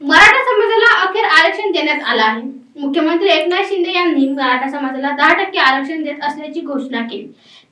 मराठा समाजाला अखेर आरक्षण देण्यात आलं आहे. मुख्यमंत्री एकनाथ शिंदे यांनी मराठा समाजाला दहा टक्के आरक्षण देत असल्याची घोषणा केली.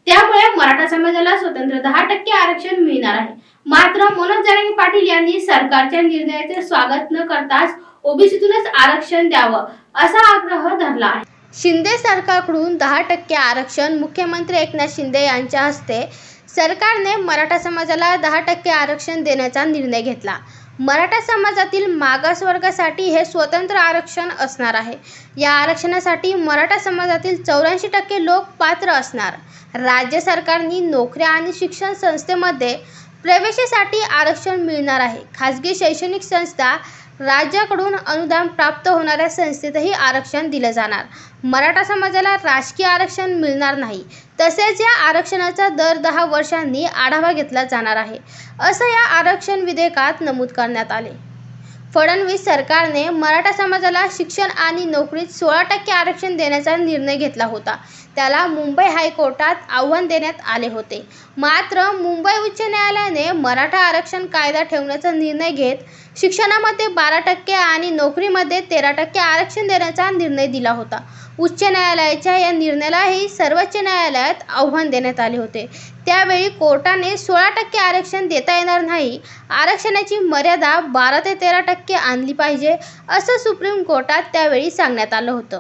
त्यामुळे मराठा समाजाला स्वतंत्र दहा टक्के आरक्षण मिळणार आहे. मात्र मनोज जरांगे पाटील यांनी सरकारच्या निर्णयाचे स्वागत न करताच ओबीसीतूनच आरक्षण द्यावं असा आग्रह धरला आहे. शिंदे सरकारकडून दहा टक्के आरक्षण मुख्यमंत्री एकनाथ शिंदे यांच्या हस्ते सरकारने मराठा समाजाला दहा टक्के आरक्षण देण्याचा निर्णय घेतला. मराठा समाजातील मागासवर्गासाठी हे स्वतंत्र आरक्षण असणार आहे. या आरक्षणासाठी मराठा समाजातील चौऱ्याऐंशी टक्के लोक पात्र असणार. राज्य सरकारनी नोकऱ्या आणि शिक्षण संस्थेमध्ये प्रवेशासाठी आरक्षण मिळणार आहे. खाजगी शैक्षणिक संस्था राज्याकडून अनुदान प्राप्त होणाऱ्या संस्थेतही आरक्षण दिलं जाणार. मराठा समाजाला राजकीय आरक्षण मिळणार नाही. तसेच या आरक्षणाचा दर दहा वर्षांनी आढावा घेतला जाणार आहे. असं या आरक्षण विधेयकात नमूद करण्यात आले. फडणवीस सरकारने मराठा समाजाला शिक्षण आणि नोकरीत सोळा टक्के आरक्षण देण्याचा निर्णय घेतला होता. त्याला मुंबई हायकोर्टात आव्हान देण्यात आले होते. मात्र मुंबई उच्च न्यायालयाने मराठा आरक्षण कायदा ठेवण्याचा निर्णय घेत शिक्षणामध्ये बारा टक्के आणि नोकरीमध्ये तेरा टक्के आरक्षण देण्याचा निर्णय दिला होता. उच्च न्यायालयाच्या या निर्णयालाही सर्वोच्च न्यायालयात आव्हान देण्यात आले होते. त्यावेळी कोर्टाने सोळा टक्के आरक्षण देता येणार नाही. आरक्षणाची मर्यादा बारा ते तेरा टक्के आणली पाहिजे असं सुप्रीम कोर्टात त्यावेळी सांगण्यात आलं होतं.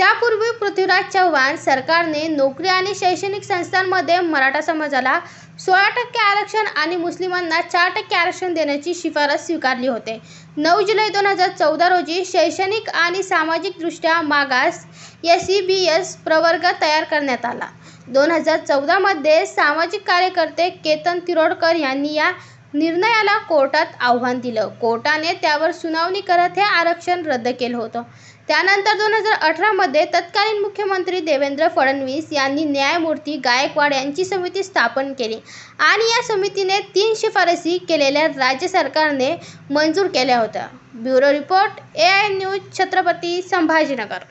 त्यापूर्वी पृथ्वीराज चव्हाण सरकारने नोकरी आणि शैक्षणिक संस्थांमध्ये मराठा समाजाला सोळा टक्के आरक्षण आणि मुस्लिमांना चार टक्के आरक्षण देण्याची शिफारस स्वीकारली होते. नऊ जुलै दोन हजार चौदा रोजी शैक्षणिक आणि सामाजिकदृष्ट्या मागास एस सी बी एस प्रवर्ग तयार करण्यात आला. दोन हजार चौदामध्ये सामाजिक कार्यकर्ते केतन तिरोडकर यांनी या निर्णयाला कोर्टात आव्हान दिलं. कोर्टाने त्यावर सुनावणी करत हे आरक्षण रद्द केलं होतं. त्यानंतर दोन हजार अठरामध्ये तत्कालीन मुख्यमंत्री देवेंद्र फडणवीस यांनी न्यायमूर्ती गायकवाड यांची समिती स्थापन केली आणि या समितीने तीन शिफारसी केलेल्या राज्य सरकारने मंजूर केल्या होत्या. Bureau report A I news Chhatrapati Sambhajinagar.